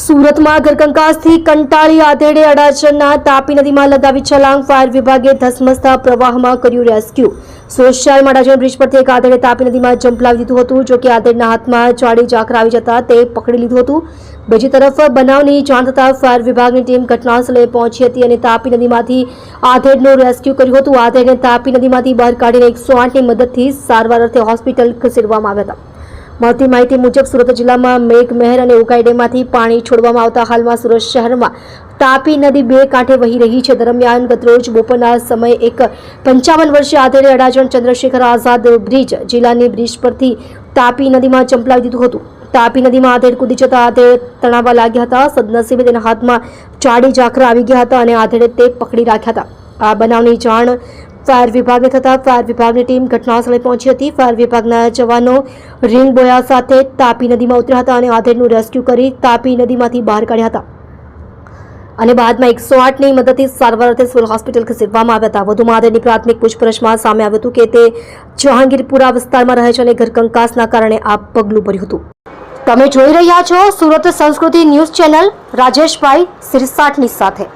સુરતમાં ઘરકંકાસથી કંટાળી આધેડે અડાજણના તાપી નદીમાં લગાવી છલાંગ ફાયર વિભાગે ધસમસતા પ્રવાહમાં કર્યું રેસ્ક્યુ. સુરત શહેરમાં અડાજણ બ્રિજ પરથી એક આધેડે તાપી નદીમાં જંપલાવી દીધું હતું, જો કે આધેડના હાથમાં ચાડી ઝાકર આવી જતા તે પકડી લીધું હતું. બીજી તરફ બનાવની જાણ થતાં ફાયર વિભાગની ટીમ ઘટનાસ્થળે પહોંચી હતી અને તાપી નદીમાંથી આધેડનું રેસ્ક્યુ કર્યું હતું. આધેડને તાપી નદીમાંથી બહાર કાઢીને એકસો આઠની મદદથી સારવાર અર્થે હોસ્પિટલ ખસેડવામાં આવ્યા હતા. મળતી માહિતી મુજબ સુરત જિલ્લામાં મેઘ મહેર અને ઉકાઈ ડેમમાંથી પાણી છોડવામાં આવતા હાલમાં સુરત શહેરમાં તાપી નદી બે કાંઠે વહી રહી છે. દરમિયાન ગતરોજ બપોરના સમયે એક પંચાવન વર્ષીય આધેડે અડાજણ ચંદ્રશેખર આઝાદ બ્રિજ જિલ્લાની બ્રિજ પરથી તાપી નદીમાં ચંપલાવી દીધું હતું. તાપી નદીમાં આધેડ કૂદી જતા આધેડ તણાવવા લાગ્યા હતા. સદનસીબે તેના હાથમાં ચાડી ઝાખરા આવી ગયા હતા અને આધેડે તે પકડી રાખ્યા હતા. આ બનાવની જાણ ફાયર વિભાગે થતા ફાયર વિભાગની ટીમ ઘટનાસ્થળે પહોંચી હતી. ફાયર વિભાગના જવાનો રિંગ બોયા સાથે તાપી નદીમાં ઉતર્યા હતા અને આધેડનું રેસ્ક્યુ કરી તાપી નદીમાંથી બહાર કાઢ્યા હતા. અને બાદમાં એકસો આઠની મદદથી સારવાર અર્થે સિવિલ હોસ્પિટલ ખસેડવામાં આવ્યા હતા. વધુમાં આધેડની પ્રાથમિક પૂછપરછમાં સામે આવ્યું હતું કે તે જહાંગીરપુરા વિસ્તારમાં રહે છે અને ઘરકંકાસના કારણે આ પગલું ભર્યું હતું. તમે જોઈ રહ્યા છો સુરત સંસ્કૃતિ ન્યૂઝ ચેનલ રાજેશભાઈ સિરસાટની સાથે.